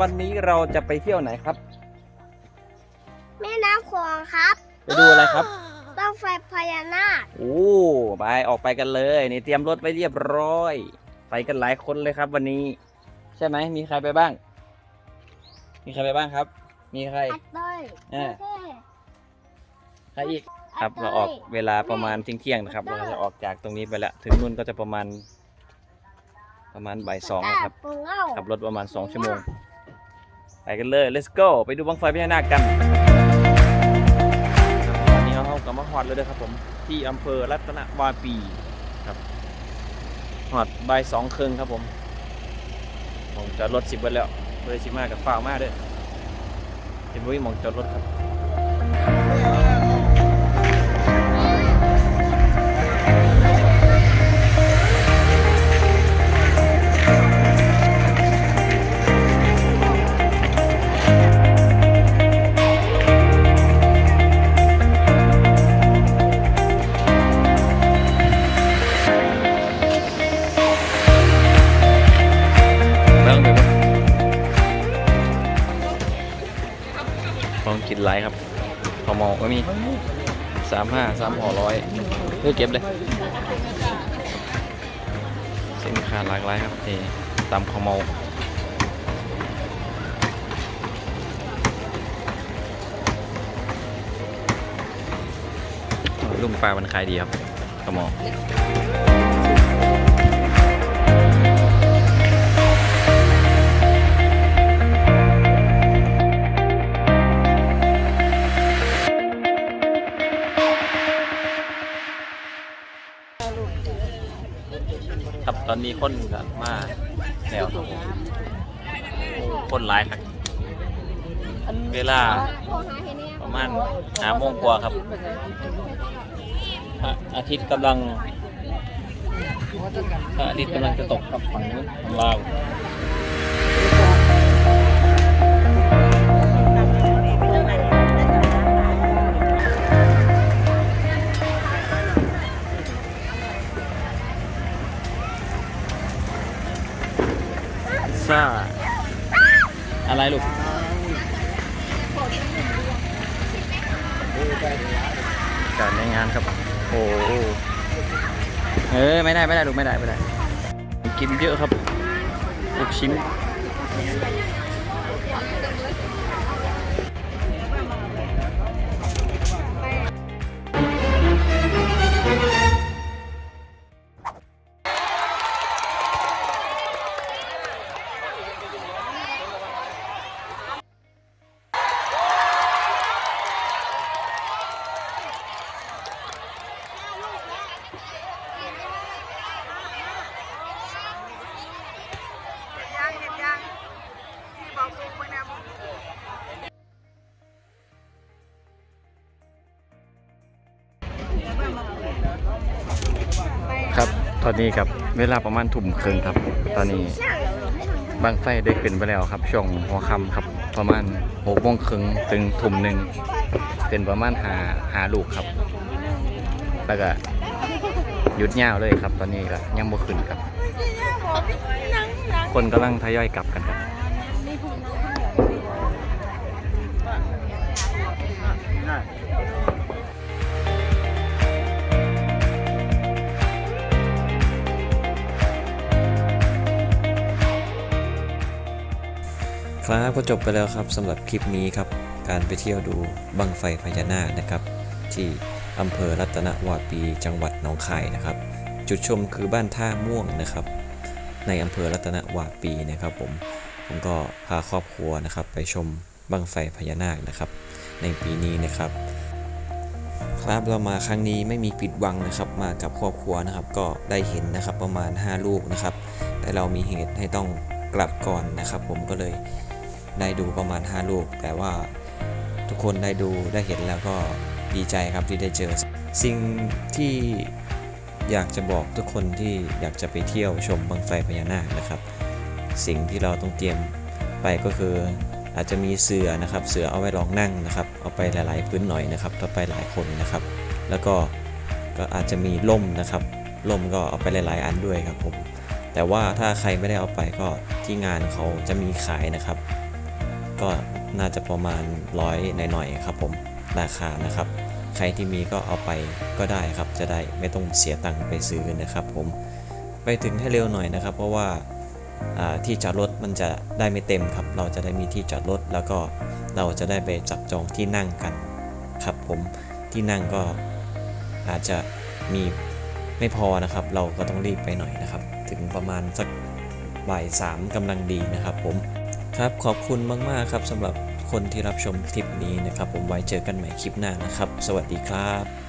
วันนี้เราจะไปเที่ยวไหนครับ แม่น้ำโขงครับไปดูอะไรครับ บ้างไฟพญานาคโอ้ไปออกไปกันเลยนี่เตรียมรถไว้เรียบร้อย ไปกันหลายคนเลยครับ วันนี้ ใช่ไหมมีใครไปบ้าง มีใครไปบ้างครับ มีใคร อัดเต้ยเออ เท่ใครอีก ครับเราออกเวลาประมาณเที่ยงๆนะครับ เราก็จะออกจากตรงนี้ไปละถึงนู่นก็จะประมาณ ประมาณบ่ายสองนะครับ ปูเง่าขับรถประมาณ2ชั่วโมง ไปกันเลย let's go ไปดูบังไฟพญานาคกันตอนนี้เรากำมาฮอดเลยนะครับผม ที่อำเภอรัตนวาปีครับฮอดบ่ายสองครึ่งครับผมผมจอดรถสิบไว้แล้วเลยชิมากับฝ้าวมากเด้อเห็นว่ามีหมองจอดรถครับ ลองกินไลท์ครับพอมองก็มีสามห้าสามห่อร้อยเพื่อเก็บเลยสินค้าหลากหลายครับนี่ตำข้ามาลุงปลามันขายดีครับข้ามา ครับตอนนี้คนก็มาแล้วครับผมคนหลายครับ เวลาประมาณหาโมงกว่าครับพระอาทิตย์กำลังพระอาทิตย์กำลังจะตกกับฝั่งนู้นของลา ซ่า อะไรลูกการในงานครับ โอ้โหเออไม่ได้ไม่ได้ลูกไม่ได้ไม่ได้ กินเยอะครับลูกชิ้น ครับตอนนี้ครับเวลาประมาณทุ่มครึ่งครับ ตอนนี้บางไฟได้ขึ้นไปแล้วครับ ช่วงหัวค่ำครับประมาณหกโมงครึ่งถึงทุ่มหนึ่งเป็นประมาณหาหาลูกครับ แล้วก็หยุดยาวเลยครับ ตอนนี้ก็ยังบ่ขึ้นครับ คนกำลังทยอยกลับกันครับ ครับก็จบไปแล้วครับสำหรับคลิปนี้ครับการไปเที่ยวดูบังไฟพญานาคนะครับ ที่อำเภอรัตนวาปีจังหวัดหนองคายนะครับ จุดชมคือบ้านท่าม่วงนะครับ ในอำเภอรัตนวาปีนะครับผมผมก็พาครอบครัวนะครับ ไปชมบังไฟพญานาคนะครับ ในปีนี้นะครับ ครับเรามาครั้งนี้ไม่มีผิดวังนะครับ มากับครอบครัวนะครับ ก็ได้เห็นนะครับประมาณ 5 ลูกนะครับ แต่เรามีเหตุให้ต้องกลับก่อนนะครับ ผมก็เลย ได้ดูประมาณ 5 ลูก แต่ว่าทุกคนได้ดูได้เห็นแล้วก็ดีใจครับที่ได้เจอ สิ่งที่อยากจะบอกทุกคนที่อยากจะไปเที่ยวชมบังไฟพญานาคนะครับ สิ่งที่เราต้องเตรียมไปก็คืออาจจะมีเสือนะครับ เสือเอาไว้รองนั่งนะครับ เอาไปหลาย ๆ พื้นหน่อยนะครับถ้าไปหลายคนนะครับ แล้วก็ก็อาจจะมีล่มนะครับล่มก็เอาไปหลาย ๆ อันด้วยครับผมแต่ว่าถ้าใครไม่ได้เอาไปก็ที่งานเขาจะมีขายนะครับ ก็น่าจะประมาณร้อยหน่อยๆครับผมราคานะครับ ใครที่มีก็เอาไปก็ได้ครับจะได้ไม่ต้องเสียตังค์ไปซื้อนะครับ ผมไปถึงให้เร็วหน่อยนะครับ เพราะว่าอ่าที่จอดรถมันจะได้ไม่เต็มครับ เราจะได้มีที่จอดรถแล้วก็เราจะได้ไปจับจองที่นั่งกันครับผมที่นั่งก็อาจจะมีไม่พอนะครับ เราก็ต้องรีบไปหน่อยนะครับ ถึงประมาณสักบ่ายสามกำลังดีนะครับผม ครับขอบคุณมากๆครับสำหรับคนที่รับชมคลิปนี้นะครับ ผมไว้เจอกันใหม่คลิปหน้านะครับ สวัสดีครับ